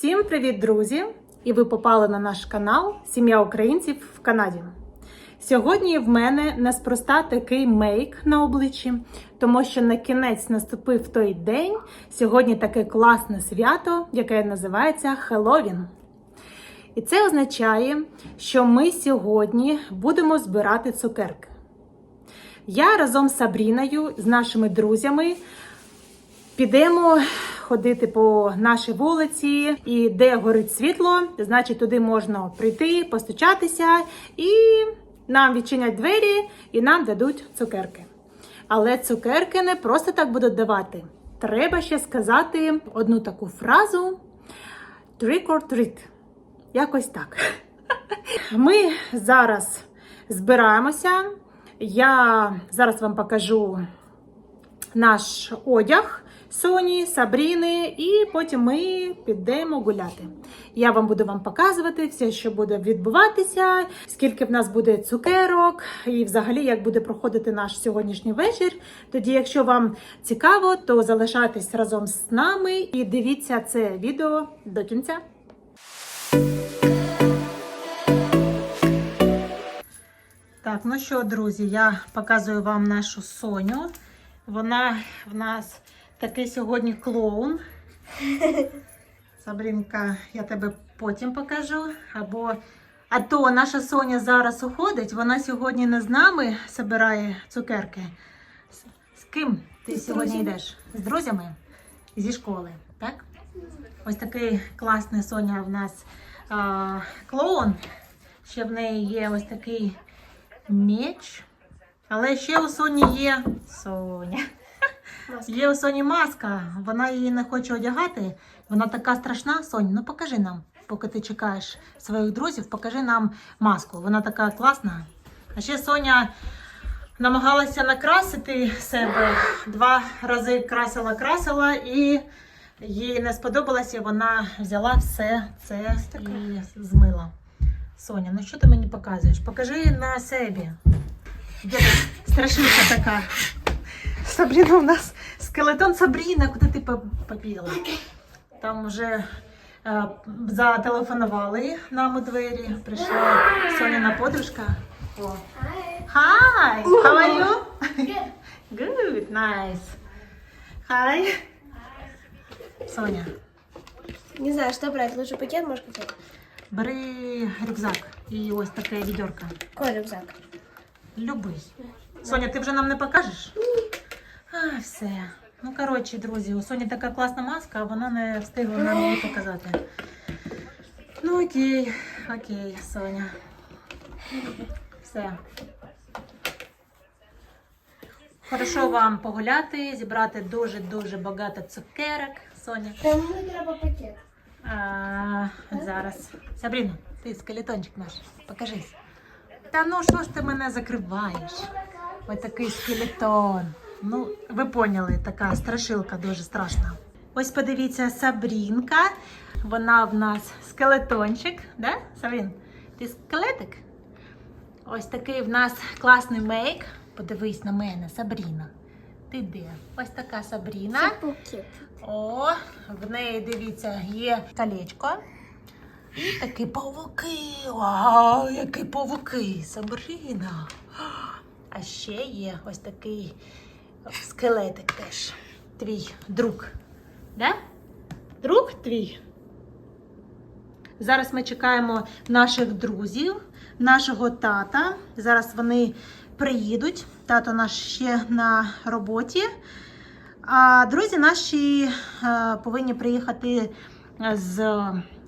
Всім привіт, друзі! І ви попали на наш канал Сім'я українців в Канаді. Сьогодні в мене неспроста такий мейк на обличчі, тому що на кінець наступив той день. Сьогодні таке класне свято, яке називається Хеллоуін. І це означає, що ми сьогодні будемо збирати цукерки. Я разом з Сабріною, з нашими друзями, підемо ходити по нашій вулиці, і де горить світло, значить туди можна прийти, постучатися, і нам відчинять двері, і нам дадуть цукерки. Але цукерки не просто так будуть давати. Треба ще сказати одну таку фразу trick or treat. Якось так. Ми зараз збираємося. Я зараз вам покажу наш одяг Соні, Сабріни, і потім ми підемо гуляти. Я вам буду вам показувати все, що буде відбуватися, скільки в нас буде цукерок, і взагалі як буде проходити наш сьогоднішній вечір. Тоді, якщо вам цікаво, то залишайтесь разом з нами і дивіться це відео до кінця. Так, ну що, друзі, я показую вам нашу Соню. Вона в нас такий сьогодні клоун. Сабрінка, я тебе потім покажу. Або а то наша Соня зараз уходить, вона сьогодні не з нами збирає цукерки. З, з ким ти З сьогодні друзями. йдеш? З друзями? Зі школи, так? Ось такий класний Соня в нас а, клоун. Ще в неї є ось такий меч. Але ще у Соні є Соня. Є у Соні маска. Вона її не хоче одягати. Вона така страшна. Сонь, ну покажи нам, поки ти чекаєш своїх друзів, покажи нам маску. Вона така класна. А ще Соня намагалася накрасити себе. Два рази красила, красила і їй не сподобалося. Вона взяла все це і змила. Соня, ну що ти мені показуєш? Покажи на себе. Страшилка така. Сабріна у нас скелетон Сабріна, куди ти по- побігла? Там вже е, зателефонували нам у двері. Прийшла Соняна подружка. О. Hi, how are you? Good, nice. Hi. Соня, Не знаю, что брать. Лучше пакет, может, какой? бери рюкзак і ось таке відьорка. Какой рюкзак? Любий. Соня, ти вже нам не покажеш? А, все. Ну, коротше, друзі, у Соні така класна маска, а вона не встигла нам її показати. Ну, окей, окей, Соня. Все. Хорошо вам погуляти, зібрати дуже-дуже багато цукерок, Соня. Там мне треба пакет. А, зараз. Сабріна, ти скелетончик наш. Покажись. Та ну що ж ти мене закриваєш? Ось такий скелетон. Ну, ви поняли, така страшилка дуже страшна. Ось подивіться, Сабрінка. Вона в нас скелетончик, да, Сабрін? Ти скелетик? Ось такий в нас класний мейк. Подивись на мене, Сабріна. Ти де? Ось така Сабріна. О, в неї, дивіться, є колечко. І такі павуки. Вау, які павуки, Сабріна. А ще є ось такий скелетик теж. Твій друг. Да? Друг твій. Зараз ми чекаємо наших друзів, нашого тата. Зараз вони приїдуть. Тато наш ще на роботі. А друзі наші е, повинні приїхати з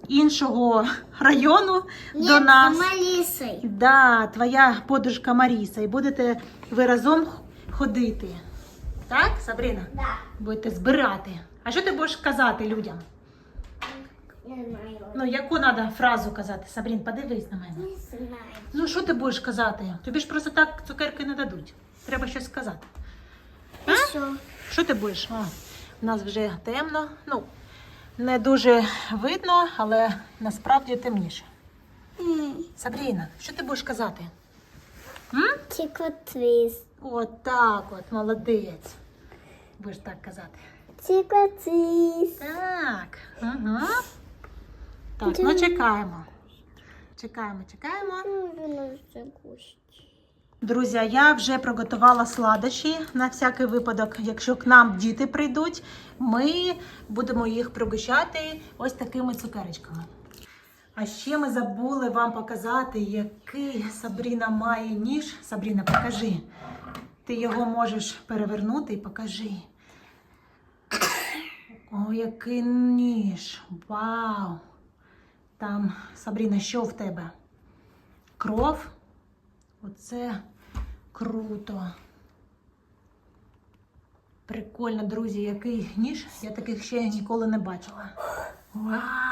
іншого району до нас. Алисой. Да, твоя подружка Маріса. І будете ви разом ходити. Так, Сабріна? Да. Будете збирати. А що ти будеш казати людям? Не знаю. Ну, яку треба фразу казати? Сабрін, подивись на мене. Не знаю. Ну, що ти будеш казати? Тобі ж просто так цукерки не дадуть. Треба щось сказати. И все. Що ти будеш? О, у нас вже темно. Ну, не дуже видно, але насправді темніше. Сабріна, що ти будеш казати? М? Тикотвист. От так от, молодець. Будеш так казати. Тикотвист. Так. Угу. Так, ну чекаємо. Чекаємо, чекаємо. Друзі, я вже приготувала сладощі на всякий випадок. Якщо к нам діти прийдуть, ми будемо їх пригощати ось такими цукерочками. А ще ми забули вам показати, який Сабріна має ніж. Сабріна, покажи. Ти його можеш перевернути і покажи. О, який ніж! Вау! Там, Сабріна, що в тебе? Кров? Оце круто. Прикольно, друзі, який ніж. Я таких ще ніколи не бачила. Вау!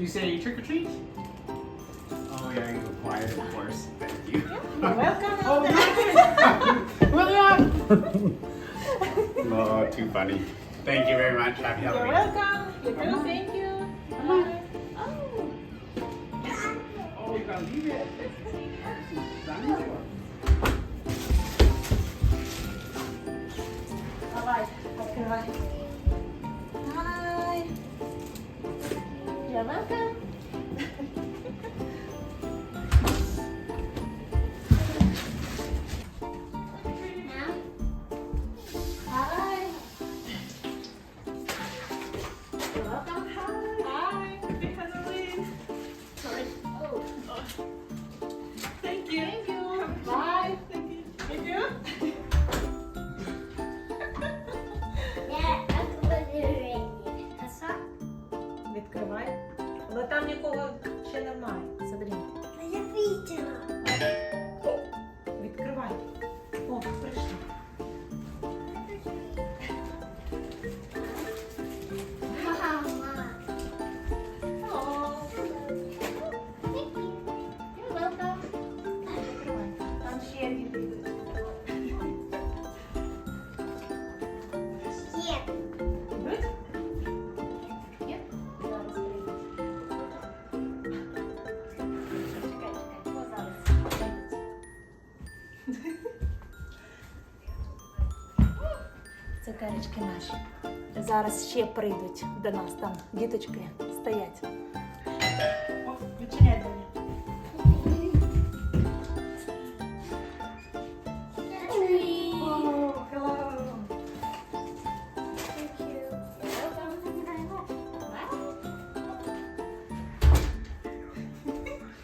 You say trick or treat? Oh yeah, you quiet, of course. Thank you. Welcome oh, William! Oh, too funny. Thank you very much. Happy You're Halloween. welcome. You're welcome. Thank you. Bye. Oh. You gotta. Bye bye. Bye bye. Цукерочки наші. Зараз ще прийдуть до нас там діточки стоять. О, відчиняй двері. О, hello.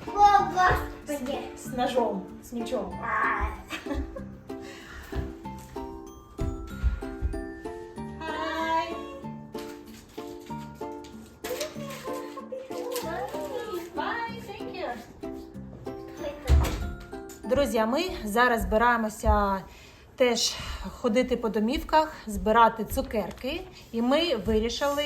О, Господи! З ножом, з мечом. Друзі, а ми зараз збираємося теж ходити по домівках, збирати цукерки. І ми вирішили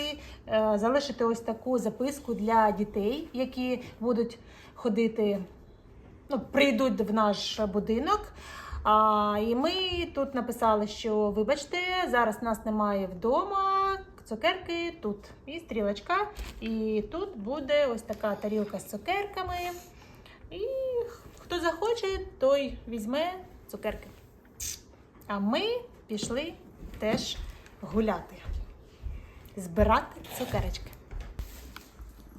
е, залишити ось таку записку для дітей, які будуть ходити, ну, прийдуть в наш будинок. А, і ми тут написали, що вибачте, зараз нас немає вдома. Цукерки тут і стрілочка. І тут буде ось така тарілка з цукерками. І хто захоче, той візьме цукерки. А ми пішли теж гуляти, збирати цукерочки.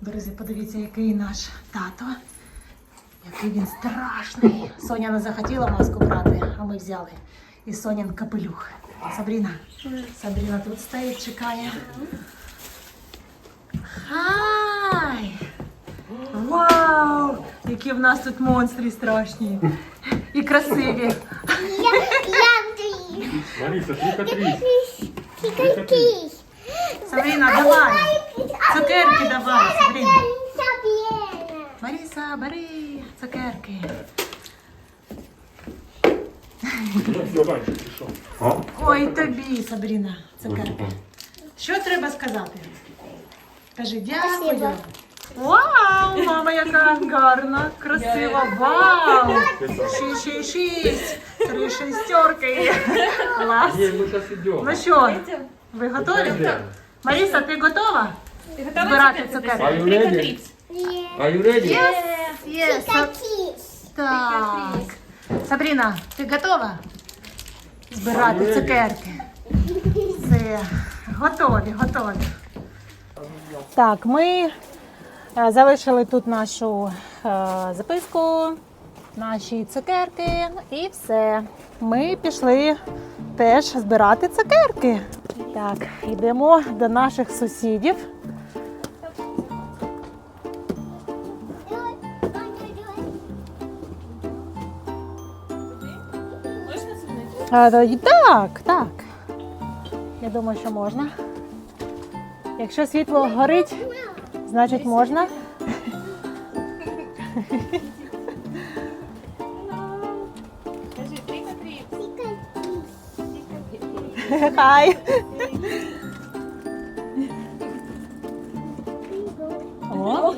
Друзі, подивіться, який наш тато. Який він страшний. Соня не захотіла маску брати, а ми взяли. І Сонін капелюх. Сабріна. Сабріна тут стоїть, чекає. Хай! Вау! Які в нас тут монстри страшні. І красиві. Я, давай. Цукерки давай, Сабріна. Сабіна. Маріса, бери цукерки. Ой, тобі, Сабріна, цукерки. Що треба сказати? Кажи дякую. Вау, мама, яка гарна, красива. Вау! Шість, шість, шість. Три шестерки. Клас. Ну що, ви готові? Маріса, ти готова? Збирати цукерки. Are you ready? Are you ready? Yes, yes. Так. Сабріна, ти готова? Збирати цукерки. Все. Готові, готові. Так, ми залишили тут нашу е, записку, наші цукерки і все. Ми пішли теж збирати цукерки. Так, йдемо до наших сусідів. Так, так. Я думаю, що можна. Якщо світло горить, значить можна. Хай. О.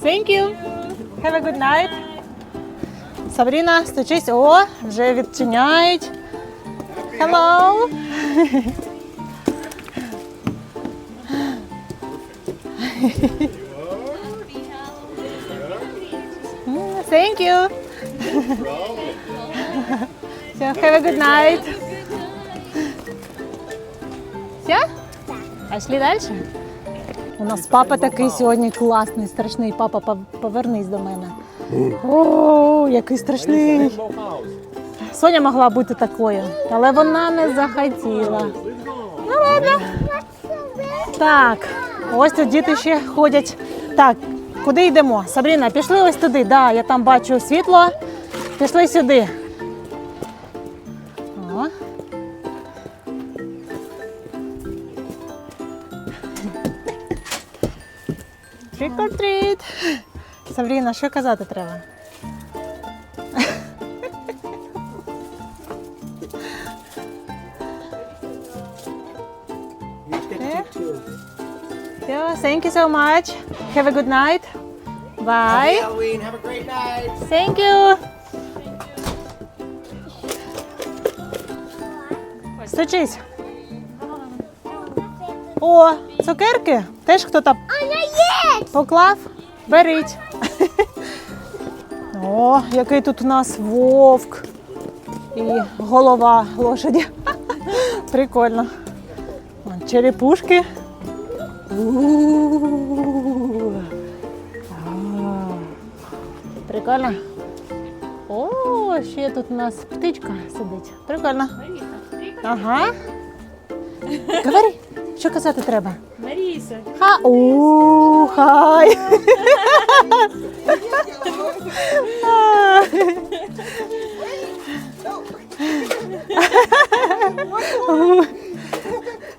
Thank you. Have a good night. Сабріна, стучись. О, вже відчиняють. Hello. Thank you. So, have a good night. Все? Пішли далі? У нас папа такий сьогодні класний, страшний. Папа, повернись до мене. О, який страшний. Соня могла бути такою, але вона не захотіла. Ну ладно. Так, ось тут діти ще ходять. Так, куди йдемо? Сабріна, пішли ось туди. Да, я там бачу світло. Пішли сюди. О. Trick or. Сабріна, що казати треба? Yeah, thank you so much. Have a good night. Bye. Halloween, have a great night. Thank you. Стучись. О, цукерки. Теж хто-то Вона є! поклав. Беріть. О, який тут у нас вовк. І голова лошаді. Прикольно. Черепушки. Прикольно. О, ще тут у нас птичка сидить. Прикольно. Ага. Говори, що казати треба? Маріса, Ха, у, хай.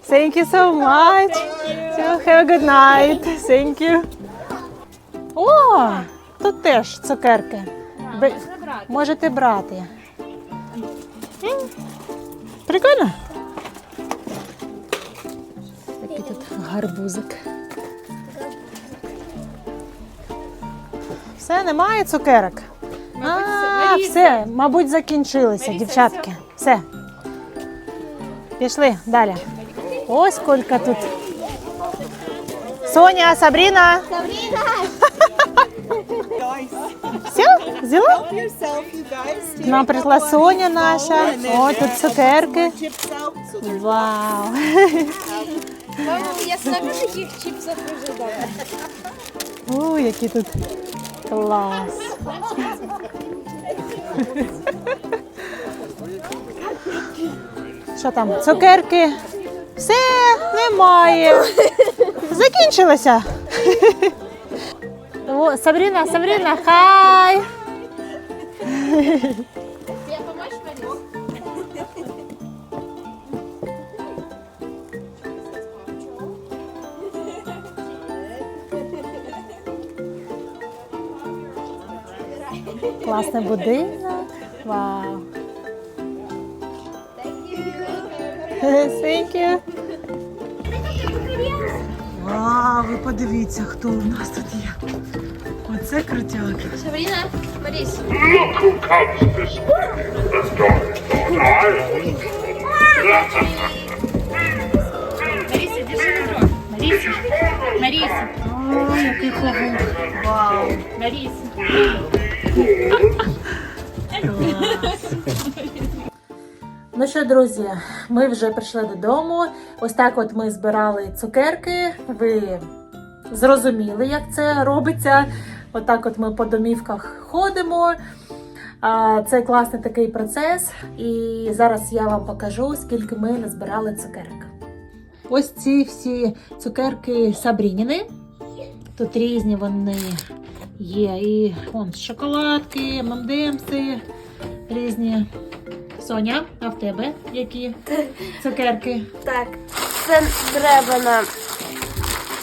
Thank you so much. So have a good night. Thank you. О, тут теж цукерки. Можна брати. Можете брати. Прикольно. Гарбузик. Все, немає цукерок. Мабуть, А, Маріса. все, мабуть, закінчилися, Маріса, дівчатки. Все. Пішли далі. Ось скільки тут. Соня, Сабріна. Сабріна! Все, взяла? Нам прийшла Соня наша. О, тут цукерки. chips Вау. Я саме таких дуже добре. О, який тут клас. Що там? Цукерки? Все, немає. Закінчилося. О, Сабріна, Сабріна, хай. класний будинок. Вау. Thank you. Вау, ви подивіться, хто у нас тут є. Оце крутяк. Сабріна, Маріс. Маріса, держи ножок. Маріса, Маріса. Ой, який хавук. Вау. Маріса. Ну що, друзі, ми вже прийшли додому. Ось так от ми збирали цукерки. Ви зрозуміли, як це робиться. Отак от ми по домівках ходимо. Це класний такий процес. І зараз я вам покажу, скільки ми назбирали цукерок. Ось ці всі цукерки Сабрініни. Тут різні вони є. І вон шоколадки, мандемси різні. Соня, а в тебе які цукерки? Так, це треба нам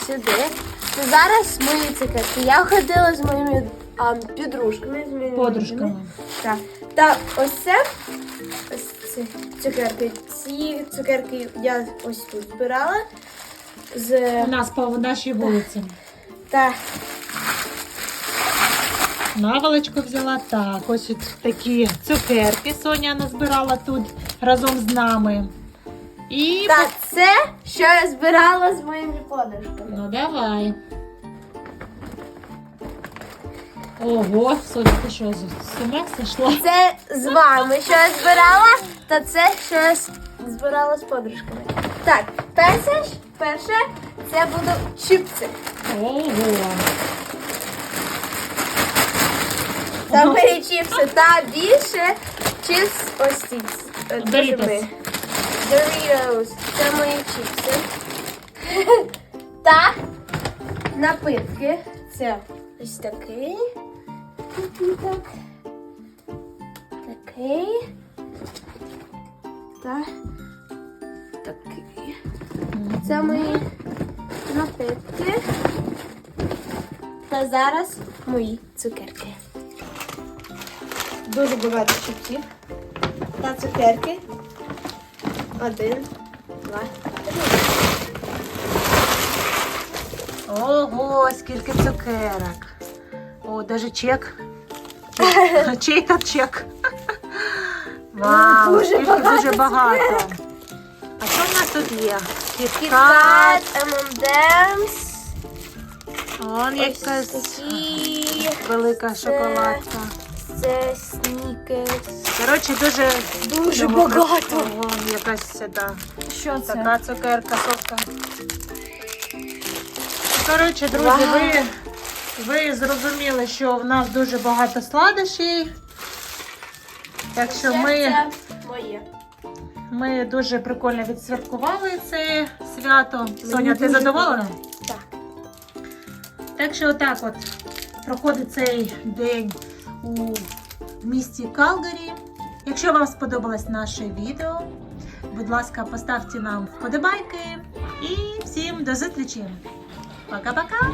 сюди. Це зараз мої цукерки. Я ходила з моїми а, підружками, з моїми Подружками. Так. Та ось це ось ці цукерки. Ці цукерки я ось тут збирала. З У нас по нашій вулиці. та Наволочку взяла. Так, ось от такі цукерки Соня назбирала тут разом з нами. І та це, що я збирала з моїми подружками. ну давай. Ого, Соня, ти що з ума сошла? Це з вами, що я збирала, та це, що я збирала з подружками. Так, перше, перше це будуть чіпси. Ого. Та мої чіпси, та більше чіпс ось ці. е, дуже Doritos. ми. Doritos. Це мої чіпси. Та напитки. Це ось такий. Напиток. Такий. Та такий. Це мої напитки. Та зараз мої цукерки. Дуже багато чіпсів. Та цукерки. Один, два, три. Ого, скільки цукерок. О, даже чек. Чей то чек. Вау, Дуже скільки багато дуже багато. А що в нас тут є? Кіткат. M&M's, Вон якась такі, велика шоколадка. Це снікерс. Коротше, дуже Дуже багато. якась сюди. Що Така цукерка, сотка. Коротше, друзі, ви, ви зрозуміли, що в нас дуже багато сладощів. Так що ми, Це моє. ми дуже прикольно відсвяткували це свято. Соня, ти задоволена? Так. Так що отак от проходить цей день у місті Калгарі. Якщо вам сподобалось наше відео, будь ласка, поставте нам вподобайки і всім до зустрічі. Пока-пока!